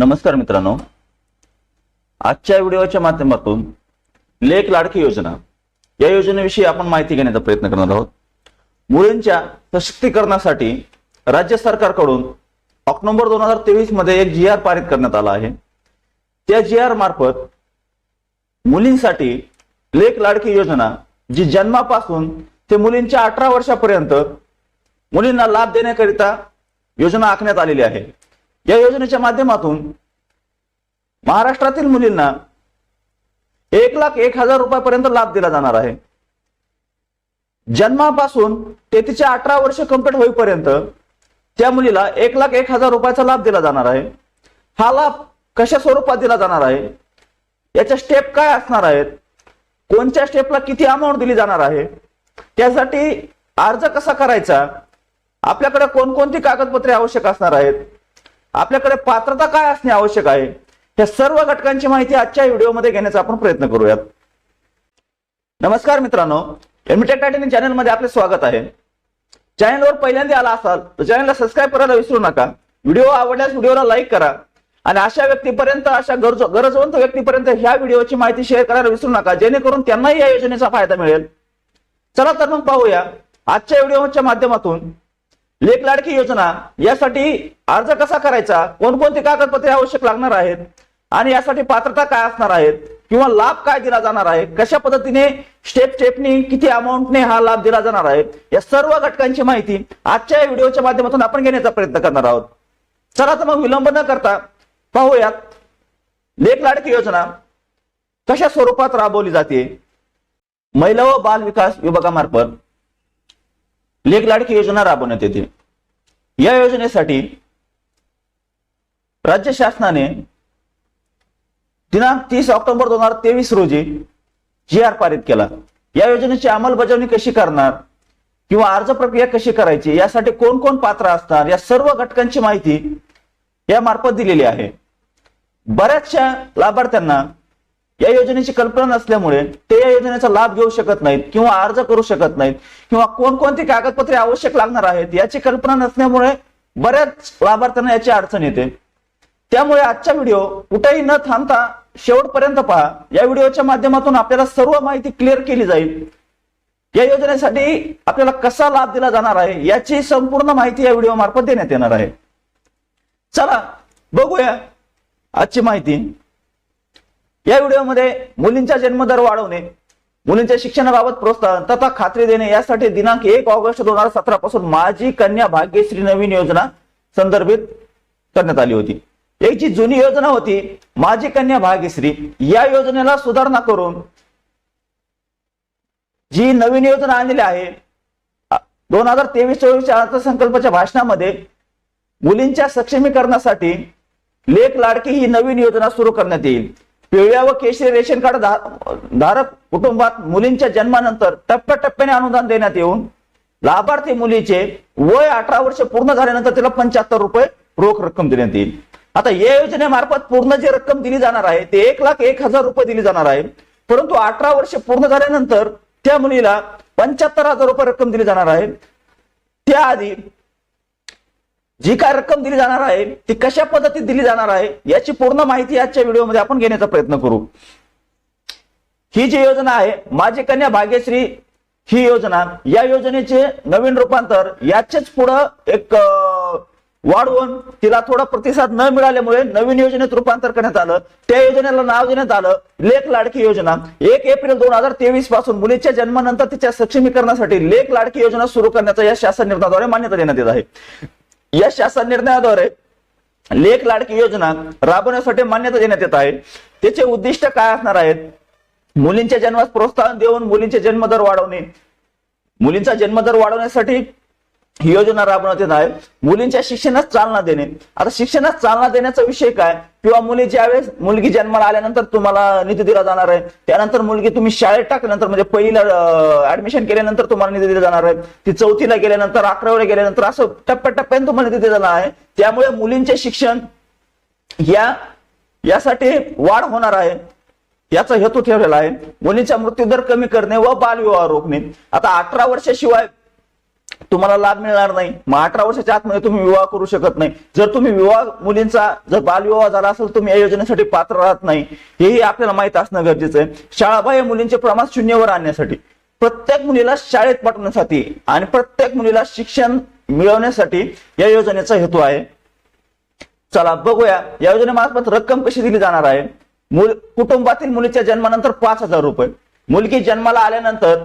नमस्कार मित्रांनो. आजच्या व्हिडिओच्या माध्यमातून लेख लाडकी योजना या योजनेविषयी आपण माहिती घेण्याचा प्रयत्न करणार आहोत. मुलींच्या सशक्तीकरणासाठी राज्य सरकारकडून ऑक्टोबर दोन हजार तेवीसमध्ये एक जी आर पारित करण्यात आला आहे. त्या जी आर मार्फत मुलींसाठी लेख लाडकी योजना जी जन्मापासून ते मुलींच्या अठरा वर्षापर्यंत मुलींना लाभ देण्याकरिता योजना आखण्यात आलेली आहे. या योजनेच्या माध्यमातून महाराष्ट्रातील मुलींना एक लाख एक हजार रुपयापर्यंत लाभ दिला जाणार आहे. जन्मापासून ते तिचे अठरा वर्ष कंप्लीट होईपर्यंत त्या मुलीला एक लाख एक हजार रुपयाचा लाभ दिला जाणार आहे. हा लाभ कशा स्वरूपात दिला जाणार आहे? याच्या स्टेप काय असणार आहेत? कोणत्या स्टेपला किती अमाऊंट दिली जाणार आहे? त्यासाठी अर्ज कसा करायचा? आपल्याकडे कोणकोणती कागदपत्रे आवश्यक असणार आहेत? आपल्याकडे पात्रता काय असणे आवश्यक आहे? या सर्व घटकांची माहिती आजच्या व्हिडिओमध्ये घेण्याचा आपण प्रयत्न करूयात. नमस्कार मित्रांनो एमटेक टायटन चॅनलमध्ये आपले स्वागत आहे. चॅनलवर पहिल्यांदा आला असाल तर चॅनलला सबस्क्राईब करायला विसरू नका. व्हिडिओ आवडल्यास व्हिडिओला लाईक करा आणि अशा व्यक्तीपर्यंत अशा गरज गरजवंत व्यक्तीपर्यंत ह्या व्हिडिओची माहिती शेअर करायला विसरू नका जेणेकरून त्यांनाही या योजनेचा फायदा मिळेल. चला तर मग पाहूया आजच्या व्हिडिओच्या माध्यमातून लेख लाडकी योजना यासाठी अर्ज कसा करायचा? कोणकोणती कागदपत्रे आवश्यक लागणार आहेत? आणि यासाठी पात्रता काय असणार आहेत? किंवा लाभ काय दिला जाणार आहे? कशा पद्धतीने स्टेप स्टेपनी किती अमाऊंटने हा लाभ दिला जाणार आहे? या सर्व घटकांची माहिती आजच्या या व्हिडिओच्या माध्यमातून आपण घेण्याचा प्रयत्न करणार आहोत. चला तर मग विलंब न करता पाहूयात. लेख लाडकी योजना कशा स्वरूपात राबवली जाते? महिला व बाल विकास विभागामार्फत. लेख लाडकी योजना राबवण्यात येते. या योजनेसाठी राज्य शासनाने दिनांक तीस ऑक्टोबर दोन हजार तेवीस रोजी जी आर पारित केला. या योजनेची अंमलबजावणी कशी करणार किंवा अर्ज प्रक्रिया कशी करायची यासाठी कोण कोण पात्र असणार या सर्व घटकांची माहिती या मार्फत दिलेली आहे. बऱ्याचशा लाभार्थ्यांना या योजनेची कल्पना नसल्यामुळे ते या योजनेचा लाभ घेऊ शकत नाहीत किंवा अर्ज करू शकत नाहीत किंवा कोणकोणती कागदपत्रे आवश्यक लागणार आहेत याची कल्पना नसल्यामुळे बऱ्याच लाभार्थ्यांना याची अडचण येते. त्यामुळे आजचा व्हिडिओ कुठेही न थांबता शेवटपर्यंत पहा. या व्हिडिओच्या माध्यमातून आपल्याला सर्व माहिती क्लिअर केली जाईल. या योजनेसाठी आपल्याला कसा लाभ दिला जाणार आहे याची संपूर्ण माहिती या व्हिडिओ मार्फत देण्यात येणार आहे. चला बघूया आजची माहिती. या व्हिडिओमध्ये मुलींचा जन्मदर वाढवणे मुलींच्या शिक्षणाबाबत प्रोत्साहन तथा खात्री देणे यासाठी दिनांक एक ऑगस्ट दोन हजार सतरा पासून माझी कन्या भाग्यश्री नवीन योजना संदर्भित करण्यात आली होती. एक जी जुनी योजना होती माझी कन्या भाग्यश्री या योजनेला सुधारणा करून जी नवीन योजना आणलेली आहे दोन हजार तेवीस चोवीसच्या अर्थसंकल्पाच्या भाषणामध्ये मुलींच्या सक्षमीकरणासाठी लेख लाडकी ही नवीन योजना सुरू करण्यात येईल. पिवळ्या व केशरी रेशन कार्ड धारक कुटुंबात मुलींच्या जन्मानंतर टप्प्याटप्प्याने अनुदान देण्यात येऊन लाभार्थी मुलीचे वय अठरा वर्ष पूर्ण झाल्यानंतर तिला पंच्याहत्तर रुपये रोख रक्कम देण्यात येईल. आता या योजनेमार्फत पूर्ण जी रक्कम दिली जाणार आहे ते एक लाख एक हजार रुपये दिली जाणार आहे. परंतु अठरा वर्ष पूर्ण झाल्यानंतर त्या मुलीला पंच्याहत्तर हजार रुपये रक्कम दिली जाणार आहे. त्याआधी जी काय रक्कम दिली जाणार आहे ती कशा पद्धतीत दिली जाणार आहे याची पूर्ण माहिती आजच्या व्हिडिओमध्ये आपण घेण्याचा प्रयत्न करू. ही जी योजना आहे माझी कन्या भाग्यश्री ही योजना या योजनेचे नवीन रूपांतर याचेच पुढं एक वाढवून तिला थोडा प्रतिसाद न मिळाल्यामुळे नवीन योजनेत रूपांतर करण्यात आलं. त्या योजनेला नाव देण्यात आलं लेख लाडकी योजना. एक एप्रिल दोन हजार तेवीसपासून मुलीच्या जन्मानंतर तिच्या सक्षमीकरणासाठी लेख लाडकी योजना सुरू करण्याचा या शासन निर्णयाद्वारे मान्यता देण्यात येत आहे. या शासन निर्णयाद्वारे लेख लाडकी योजना राबवण्यासाठी मान्यता देण्यात येत आहे. त्याचे उद्दिष्ट काय असणार आहेत? मुलींच्या जन्मास प्रोत्साहन देऊन मुलींचे जन्मदर वाढवणे. मुलींचा जन्मदर वाढवण्यासाठी ही योजना राबवण्यात येत आहे. मुलींच्या शिक्षणास चालना देणे. आता शिक्षणास चालना देण्याचा विषय काय? किंवा मुली ज्यावेळेस मुलगी जन्माला आल्यानंतर तुम्हाला निधी दिला जाणार आहे त्यानंतर मुलगी तुम्ही शाळेत टाकल्यानंतर म्हणजे पहिला ऍडमिशन केल्यानंतर तुम्हाला निधी दिला जाणार आहे. ती चौथीला गेल्यानंतर अकरावीला गेल्यानंतर असं टप्प्याटप्प्याने तुम्हाला निधी दिला जाणार आहे. त्यामुळे मुलींचे शिक्षण या यासाठी वाढ होणार आहे. याचा हेतू ठेवलेला आहे. मुलींचा मृत्यूदर कमी करणे व बालविवाह रोखणे. आता अठरा वर्षाशिवाय तुम्हाला लाभ मिळणार नाही. मग अठरा वर्षाच्या आतमध्ये तुम्ही विवाह करू शकत नाही. जर तुम्ही विवाह मुलींचा जर बालविवाह झाला असेल तुम्ही या योजनेसाठी पात्र राहत नाही. हेही आपल्याला माहीत असणं गरजेचं आहे. शाळाबाह्य मुलींचे प्रमाण शून्यवर आणण्यासाठी प्रत्येक मुलीला शाळेत पाठवण्यासाठी आणि प्रत्येक मुलीला शिक्षण मिळवण्यासाठी या योजनेचा हेतू आहे. चला बघूया. या योजनेमार्फत रक्कम कशी दिली जाणार आहे? मुल कुटुंबातील मुलीच्या जन्मानंतर पाच हजार रुपये. मुलगी जन्माला आल्यानंतर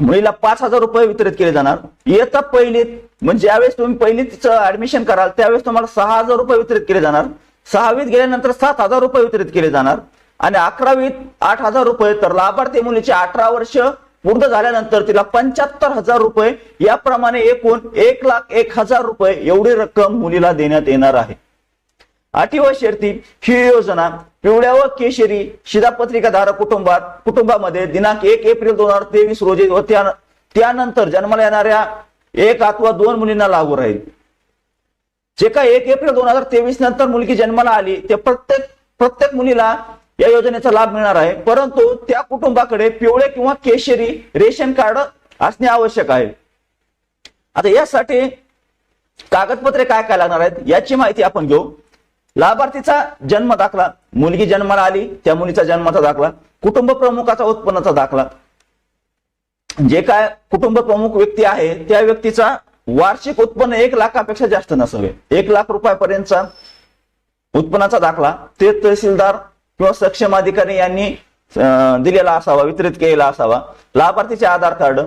मुलीला पाच हजार रुपये वितरित केले जाणार. इयत्ता पहिलीत म्हणजे ज्यावेळेस तुम्ही पहिलीत ऍडमिशन कराल त्यावेळेस तुम्हाला सहा हजार रुपये वितरित केले जाणार. सहावीत गेल्यानंतर सात हजार रुपये वितरित केले जाणार. आणि अकरावीत आठ हजार रुपये तर लाभार्थी मुलीचे अठरा वर्ष पूर्ण झाल्यानंतर तिला पंच्याहत्तर हजार रुपये याप्रमाणे एकूण एक लाख एक हजार रुपये एवढी रक्कम मुलीला देण्यात येणार आहे. अटी व शर्ती ही योजना पिवळ्या व केशरी शिधापत्रिका धारक कुटुंबात कुटुंबामध्ये दिनांक एक एप्रिल दोन हजार तेवीस रोजी व त्या त्यानंतर जन्माला येणाऱ्या एक अथवा दोन मुलींना लागू राहील. जे काय एक एप्रिल दोन हजार तेवीस नंतर मुलगी जन्माला आली ते प्रत्येक प्रत्येक मुलीला या योजनेचा लाभ मिळणार आहे. परंतु त्या कुटुंबाकडे पिवळे किंवा केशरी रेशन कार्ड असणे आवश्यक आहे. आता यासाठी कागदपत्रे काय काय लागणार आहेत याची माहिती आपण घेऊ. लाभार्थीचा जन्म दाखला. मुलगी जन्माला आली त्या मुलीचा जन्माचा दाखला. कुटुंब प्रमुखाचा उत्पन्नाचा दाखला. जे काय कुटुंब प्रमुख व्यक्ती आहे त्या व्यक्तीचा वार्षिक उत्पन्न एक लाखापेक्षा जास्त नसावे. एक लाख रुपयापर्यंतचा उत्पन्नाचा दाखला. ते तहसीलदार किंवा सक्षम अधिकारी यांनी दिलेला असावा वितरित केलेला असावा. लाभार्थीचे आधार कार्ड.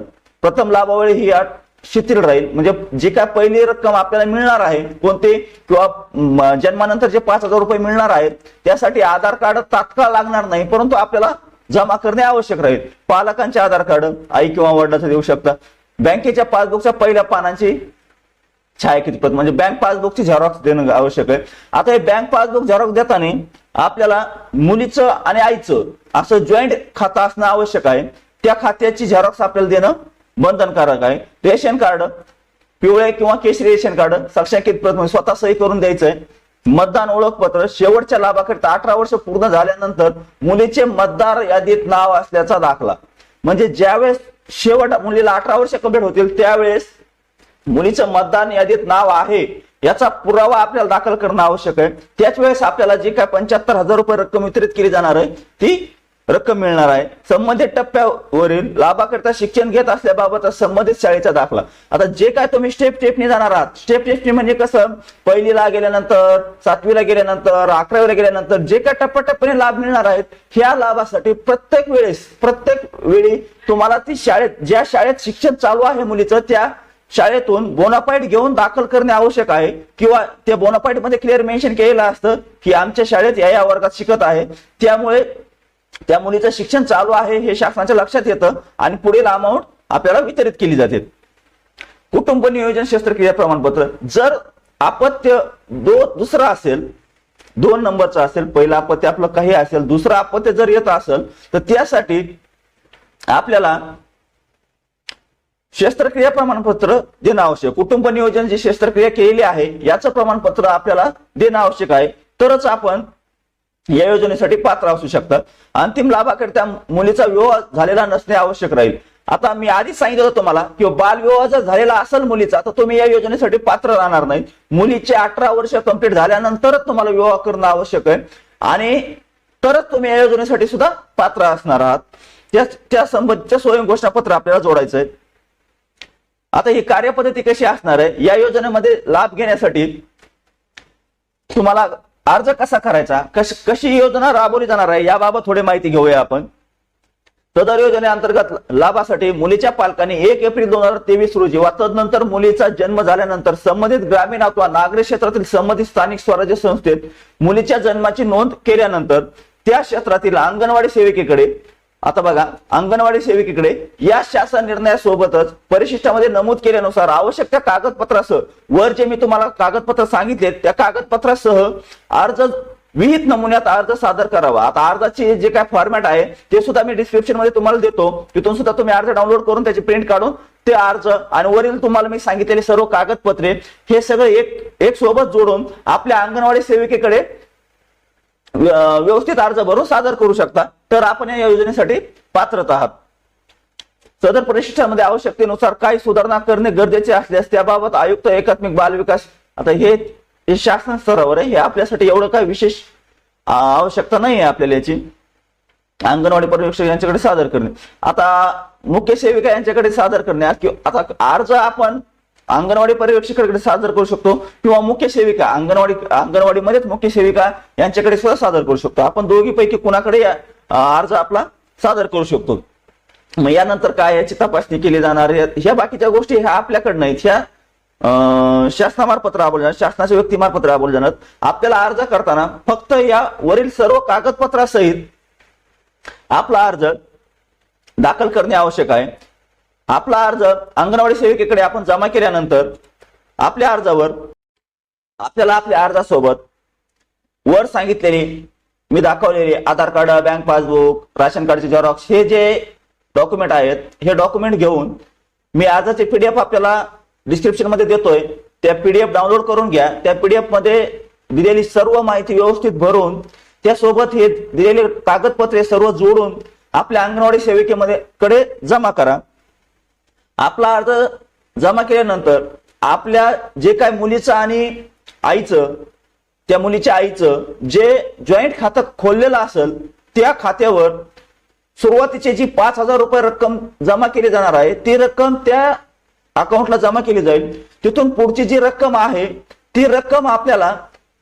प्रथम लाभावळी ही अट शिथिल राहील. म्हणजे जी काय पहिली रक्कम आपल्याला मिळणार आहे कोणते किंवा जन्मानंतर जे पाच हजार रुपये मिळणार आहेत त्यासाठी आधार कार्ड तात्काळ लागणार नाही परंतु आपल्याला जमा करणे आवश्यक राहील. पालकांचे आधार कार्ड आई किंवा वडिलाचं देऊ शकता. बँकेच्या पासबुकच्या पहिल्या पानांची छायाकितपत म्हणजे बँक पासबुकची झेरॉक्स देणं आवश्यक आहे. आता हे बँक पासबुक झेरॉक्स देताना आपल्याला मुलीचं आणि आईचं असं जॉईंट खातं असणं आवश्यक आहे. त्या खात्याची झेरॉक्स आपल्याला देणं बंधनकारक आहे. रेशन कार्ड पिवळे किंवा केशरी रेशन कार्ड साक्षांकित प्रथम स्वतः सही करून द्यायचंय. मतदान ओळखपत्र शेवटच्या लाभाकरिता अठरा वर्ष पूर्ण झाल्यानंतर मुलीचे मतदार यादीत नाव असल्याचा दाखला. म्हणजे ज्यावेळेस शेवट मुलीला अठरा वर्ष कंप्लीट होतील त्यावेळेस मुलीचं मतदान यादीत नाव आहे याचा पुरावा आपल्याला दाखल करणं आवश्यक आहे. त्याच वेळेस आपल्याला जी काय पंच्याहत्तर हजार रुपये रक्कम वितरित केली जाणार आहे ती रक्कम मिळणार आहे. संबंधित टप्प्यावरील लाभाकरिता शिक्षण घेत असल्याबाबतचा संबंधित शाळेचा दाखला. आता जे काय तुम्ही स्टेप स्टेपने जाणार आहात. स्टेप स्टेपने म्हणजे कसं? पहिलीला गेल्यानंतर सातवीला गेल्यानंतर अकरावीला गेल्यानंतर जे काय टप्प्याटप्प्याने लाभ मिळणार आहेत ह्या लाभासाठी प्रत्येक वेळेस प्रत्येक वेळी तुम्हाला ती शाळेत ज्या शाळेत शिक्षण चालू आहे मुलीचं त्या शाळेतून बोनापाईट घेऊन दाखल करणे आवश्यक आहे. किंवा त्या बोनापाईटमध्ये क्लिअर मेन्शन केलेलं असतं की आमच्या शाळेत या या वर्गात शिकत आहे. त्यामुळे त्या मुलीचं शिक्षण चालू आहे हे शासनाच्या लक्षात येतं आणि पुढील अमाऊंट आपल्याला वितरित केली जाते. कुटुंब नियोजन शस्त्रक्रिया प्रमाणपत्र. जर अपत्य दो दुसरा असेल दोन नंबरचा असेल पहिला अपत्य आपलं काही असेल दुसरं अपत्य जर येत असेल तर त्यासाठी आपल्याला शस्त्रक्रिया प्रमाणपत्र देणं आवश्यक. कुटुंब नियोजन जी शस्त्रक्रिया केलेली आहे याचं प्रमाणपत्र आपल्याला देणं आवश्यक आहे. तरच आपण या योजनेसाठी पात्र असू शकतात. अंतिम लाभाकरिता मुलीचा विवाह झालेला नसणे आवश्यक राहील. आता मी आधीच सांगितलं होतं तुम्हाला की बालविवाह जर झालेला असेल मुलीचा तर तुम्ही या योजनेसाठी पात्र राहणार नाही. मुलीचे अठरा वर्ष कंप्लीट झाल्यानंतरच तुम्हाला विवाह करणं आवश्यक आहे. आणि तरच तुम्ही या योजनेसाठी सुद्धा पात्र असणार आहात. त्या त्या संबंधीचं स्वयं घोषणापत्र आपल्याला जोडायचं आहे आता ही कार्यपद्धती कशी असणार आहे? या योजनेमध्ये लाभ घेण्यासाठी तुम्हाला अर्ज कसा करायचा? कश कशी योजना राबवली जाणार आहे? याबाबत थोडी माहिती घेऊया आपण. सदर योजनेअंतर्गत लाभासाठी मुलीच्या पालकांनी एक एप्रिल दोन हजार तेवीस रोजी वा तदनंतर मुलीचा जन्म झाल्यानंतर संबंधित ग्रामीण अथवा नागरी क्षेत्रातील संबंधित स्थानिक स्वराज्य संस्थेत मुलीच्या जन्माची नोंद केल्यानंतर त्या क्षेत्रातील अंगणवाडी सेविकेकडे आता बघा अंगणवाडी सेविकेकडे या शासन निर्णयासोबतच परिशिष्टामध्ये नमूद केल्यानुसार आवश्यक त्या कागदपत्रासह वर जे मी तुम्हाला कागदपत्र सांगितले त्या कागदपत्रासह अर्ज विहित नमुन्यात अर्ज सादर करावा. आता अर्जाचे जे काय फॉर्मॅट आहे ते सुद्धा मी डिस्क्रिप्शनमध्ये तुम्हाला देतो. तिथून सुद्धा तुम्ही अर्ज डाउनलोड करून त्याची प्रिंट काढून ते अर्ज आणि वरील तुम्हाला मी सांगितलेले सर्व कागदपत्रे हे सगळं एक एक सोबत जोडून आपल्या अंगणवाडी सेविकेकडे व्यवस्थित अर्ज भरून सादर करू शकता. तर आपण या योजनेसाठी पात्रत आहात. सदर प्रशिक्षणामध्ये आवश्यकतेनुसार काही सुधारणा करणे गरजेचे असल्यास त्याबाबत आयुक्त एकात्मिक बाल विकास आता हे शासन स्तरावर आहे हे आपल्यासाठी एवढं काही विशेष आवश्यकता नाही आहे आपल्याला याची. अंगणवाडी पर्यवेक्षक यांच्याकडे सादर करणे. आता मुख्य सेविका यांच्याकडे सादर करणे किंवा आता अर्ज आपण अंगणवाडी पर्यवेक्षकाकडे सादर करू शकतो किंवा मुख्य सेविका अंगणवाडी अंगणवाडीमध्येच मुख्य सेविका यांच्याकडे सुद्धा सादर करू शकतो. आपण दोघीपैकी कुणाकडे या- अर्ज आपला सादर करू शकतो. मग यानंतर काय याची तपासणी केली जाणार ह्या बाकीच्या गोष्टी ह्या आपल्याकडनं आहेत. ह्या शासनामार्फत राबवले जाणार शासनाच्या व्यक्तीमार्फत राबवले जाणार. आपल्याला अर्ज करताना फक्त या वरील सर्व कागदपत्रासहित आपला अर्ज दाखल करणे आवश्यक आहे. आपला अर्ज अंगणवाडी सेविकेकडे आपण जमा केल्यानंतर आपल्या अर्जावर आपल्याला आपल्या अर्जासोबत वर सांगितलेली मी दाखवलेले Aadhaar card bank passbook ration कार्डचे झेरॉक्स हे जे डॉक्युमेंट आहेत हे डॉक्युमेंट घेऊन मी अर्जाचे पीडीएफ आपल्याला डिस्क्रिप्शनमध्ये देतोय. त्या पीडीएफ डाउनलोड करून घ्या. त्या पीडीएफमध्ये दिलेली सर्व माहिती व्यवस्थित भरून त्यासोबत हे दिलेले कागदपत्रे सर्व जोडून आपल्या अंगणवाडी सेविकेमध्ये कडे जमा करा. आपला अर्ज जमा केल्यानंतर आपल्या जे काय मुलीचं आणि आईचं त्या मुलीच्या आईचं जे जॉईंट खातं खोललेलं असेल त्या खात्यावर सुरुवातीची जी पाच हजार रुपये रक्कम जमा केली जाणार आहे ती रक्कम त्या अकाउंटला जमा केली जाईल. तिथून पुढची जी रक्कम आहे ती रक्कम आपल्याला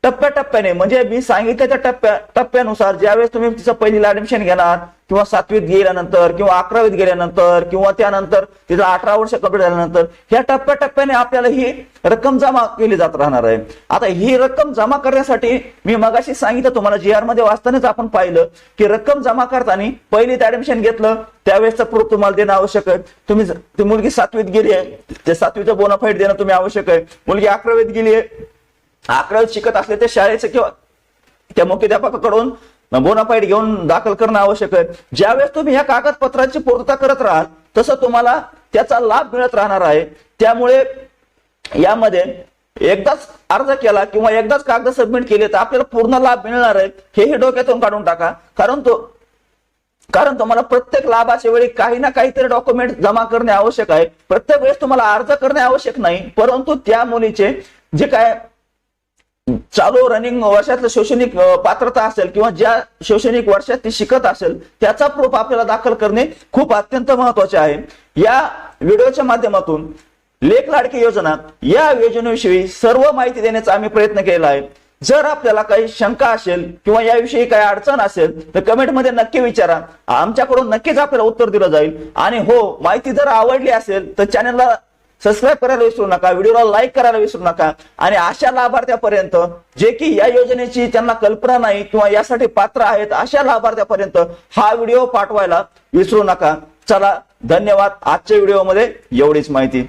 टप्प्याटप्प्याने म्हणजे मी सांगितलं त्या टप्प्या टप्प्यानुसार ज्यावेळेस तुम्ही तिचं पहिलीला ऍडमिशन घेणार किंवा सातवीत गेल्यानंतर किंवा अकरावीत गेल्यानंतर किंवा त्यानंतर तिथं अठरा वर्ष कंप्लीट झाल्यानंतर ह्या टप्प्याटप्प्याने आपल्याला ही रक्कम जमा केली जात राहणार आहे. आता ही रक्कम जमा करण्यासाठी मी मगाशी सांगितलं तुम्हाला जी आरमध्ये वाचतानाच आपण पाहिलं की रक्कम जमा करताना पहिलीत ऍडमिशन घेतलं त्यावेळेसचं प्रूफ तुम्हाला देणं आवश्यक आहे. तुम्ही ती मुलगी सातवीत गेली आहे त्या सातवीचं बोनाफाईट देणं तुम्ही आवश्यक आहे. मुलगी अकरावीत गेली आहे अकरावीत शिकत असले त्या शाळेचं किंवा त्या मुख्याध्यापकाकडून बोनाफाईट घेऊन दाखल करणं आवश्यक आहे. ज्यावेळेस तुम्ही ह्या कागदपत्रांची पूर्तता करत राहाल तसं तुम्हाला त्याचा लाभ मिळत राहणार आहे. त्यामुळे यामध्ये एकदाच अर्ज केला किंवा एकदाच कागद सबमिट केले तर आपल्याला पूर्ण लाभ मिळणार आहे. हेही डोक्यातून काढून टाका. कारण तो कारण तुम्हाला प्रत्येक लाभाच्या वेळी काही ना काहीतरी डॉक्युमेंट जमा करणे आवश्यक आहे. प्रत्येक वेळेस तुम्हाला अर्ज करणे आवश्यक नाही. परंतु त्या मुलीचे जे काय चालू रनिंग वर्षातलं शैक्षणिक पात्रता असेल किंवा ज्या शैक्षणिक वर्षात ती शिकत असेल त्याचा प्रूफ आपल्याला दाखल करणे खूप अत्यंत महत्त्वाचे आहे. या व्हिडिओच्या माध्यमातून लेख लाडकी योजना या योजनेविषयी सर्व माहिती देण्याचा आम्ही प्रयत्न केला आहे. जर आपल्याला काही शंका असेल किंवा याविषयी काही अडचण असेल तर कमेंटमध्ये नक्की विचारा. आमच्याकडून नक्कीच आपल्याला उत्तर दिलं जाईल. आणि हो माहिती जर आवडली असेल तर चॅनलला सबस्क्राईब करायला विसरू नका व्हिडिओला लाईक करायला विसरू नका. आणि अशा लाभार्थ्यापर्यंत जे की या योजनेची त्यांना कल्पना नाही किंवा यासाठी पात्र आहेत अशा लाभार्थ्यापर्यंत हा व्हिडिओ पाठवायला विसरू नका. चला धन्यवाद. आजच्या व्हिडिओमध्ये एवढीच माहिती.